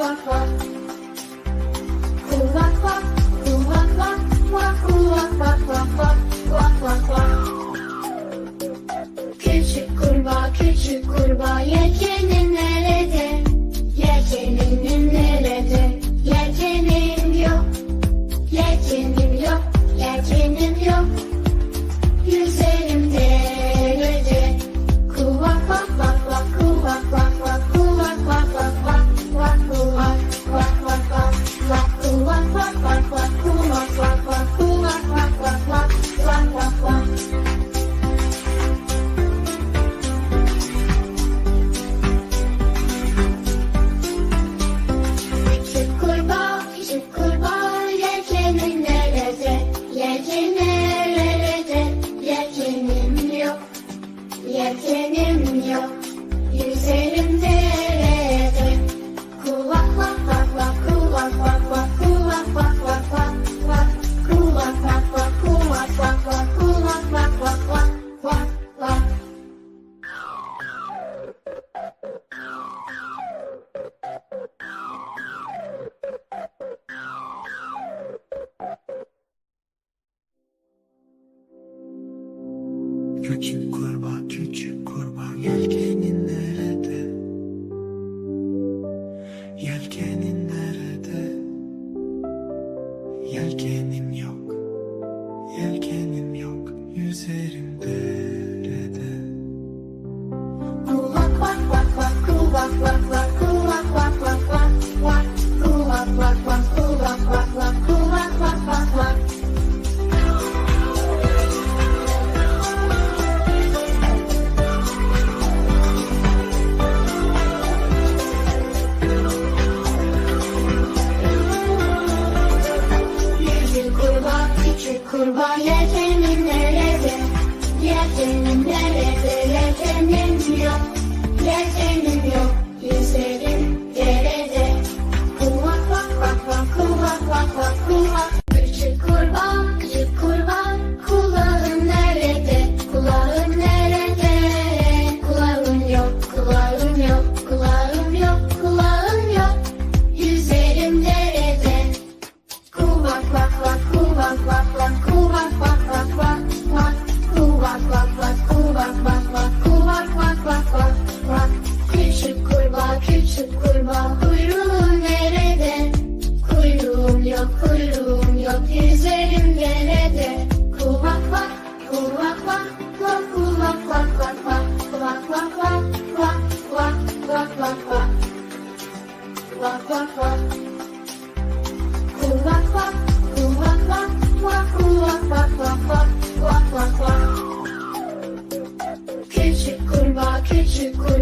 vak Küçük kurbağa, küçük kurbağa, yelkenin nerede? Yelkenin nerede? Yelkenim yok, yelkenim yok, yelkenim yok. küçük kurbağa küçük kurbağa Küçük kurbağa küçük kurbağa.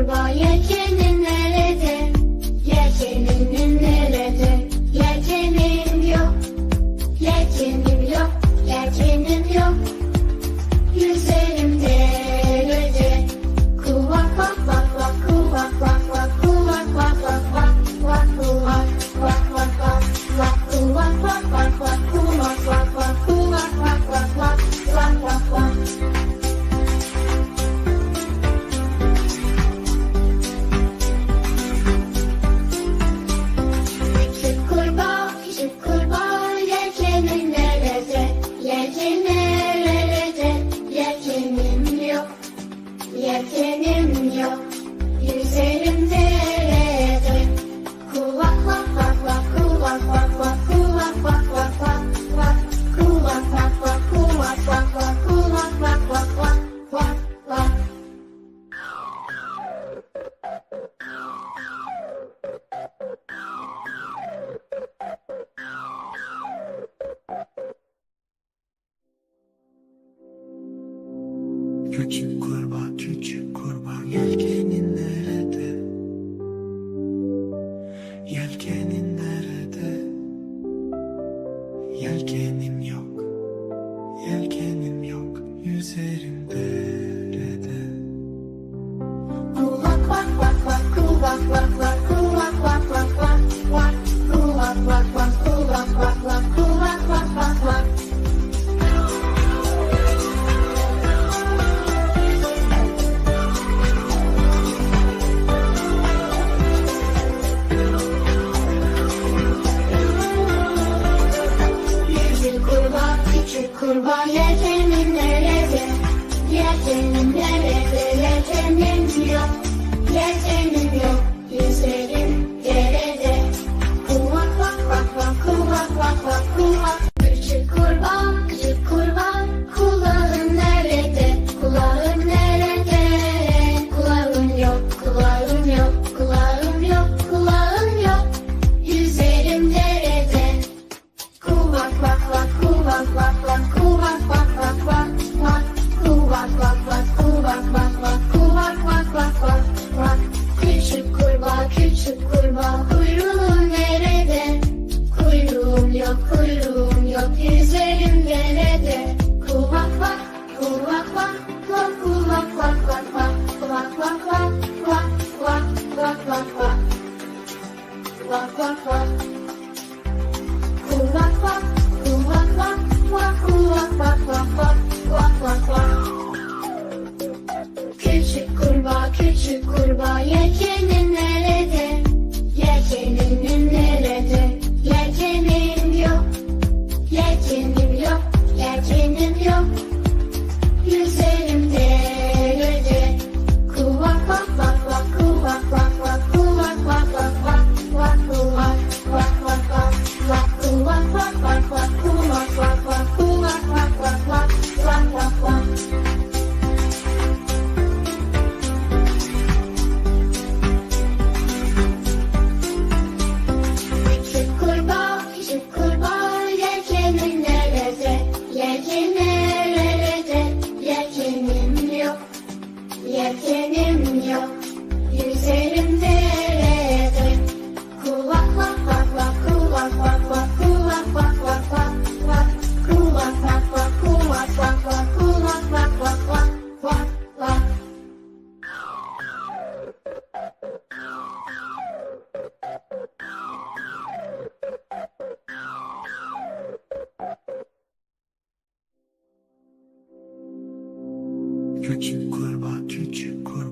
benim yok. Yüzerim nerede Kulak vak vak vak kulak vak vak kulak vak vak vak vak Kulak vak vak kulak vak vak kulak vak vak vak vak vak Küçük Küçük kurbağa kuyruğun nerede? Kuyruğum yok kuyruğum yok yüzerim nerede? Kulak bak kulak bak kulak kulak bak bak bak kulak bak bak kulak kulak kulak bak bak kulak bak bak kulak bak kulak bak kulak kulak bak bak bak kulak bak bak Küçük kurbağa küçük kurbağa yeke küçük kurbağa küçük kurbağa.